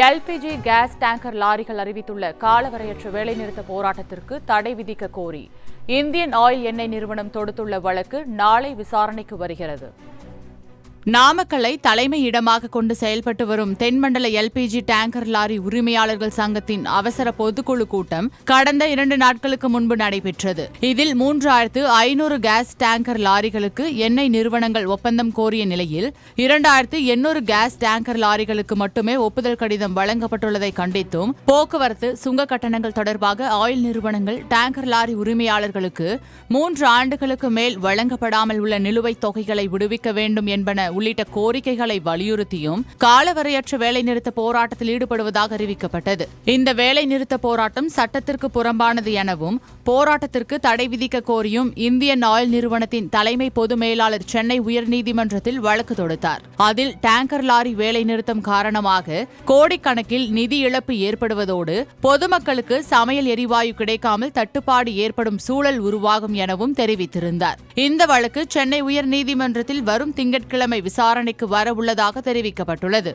LPG gas tanker லாரிகள் அறிவித்துள்ள காலவரையற்ற வேலைநிறுத்த போராட்டத்திற்கு தடை விதிக்க கோரி இந்தியன் ஆயில் எண்ணெய் நிறுவனம் தொடுத்துள்ள வழக்கு நாளை விசாரணைக்கு வருகிறது. நாமக்கல்லை தலைமை இடமாக கொண்டு செயல்பட்டு வரும் தென்மண்டல எல்பிஜி டேங்கர் லாரி உரிமையாளர்கள் சங்கத்தின் அவசர பொதுக்குழு கூட்டம் கடந்த இரண்டு நாட்களுக்கு முன்பு நடைபெற்றது. இதில் மூன்றாயிரத்து ஐநூறு கேஸ் டேங்கர் லாரிகளுக்கு எண்ணெய் நிறுவனங்கள் ஒப்பந்தம் கோரிய நிலையில் இரண்டாயிரத்து எண்ணூறு கேஸ் டேங்கர் லாரிகளுக்கு மட்டுமே ஒப்புதல் கடிதம் வழங்கப்பட்டுள்ளதை கண்டித்தும் போக்குவரத்து சுங்க கட்டணங்கள் தொடர்பாக ஆயில் நிறுவனங்கள் டேங்கர் லாரி உரிமையாளர்களுக்கு மூன்று ஆண்டுகளுக்கு மேல் வழங்கப்படாமல் உள்ள நிலுவைத் தொகைகளை விடுவிக்க வேண்டும் என்பன உள்ளிட்ட கோரிக்கைகளை வலியுறுத்தியும் காலவரையற்ற வேலைநிறுத்த போராட்டத்தில் ஈடுபடுவதாக அறிவிக்கப்பட்டது. இந்த வேலைநிறுத்த போராட்டம் சட்டத்திற்கு புறம்பானது எனவும் போராட்டத்திற்கு தடை விதிக்க கோரியும் இந்தியன் ஆயில் நிறுவனத்தின் தலைமை பொது மேலாளர் சென்னை உயர்நீதிமன்றத்தில் வழக்கு தொடுத்தார். அதில் டேங்கர் லாரி வேலைநிறுத்தம் காரணமாக கோடிக்கணக்கில் நிதி இழப்பு ஏற்படுவதோடு பொதுமக்களுக்கு சமையல் எரிவாயு கிடைக்காமல் தட்டுப்பாடு ஏற்படும் சூழல் உருவாகும் எனவும் தெரிவித்திருந்தார். இந்த வழக்கு சென்னை உயர்நீதிமன்றத்தில் வரும் திங்கட்கிழமை விசாரணைக்கு வரவுள்ளதாக தெரிவிக்கப்பட்டுள்ளது.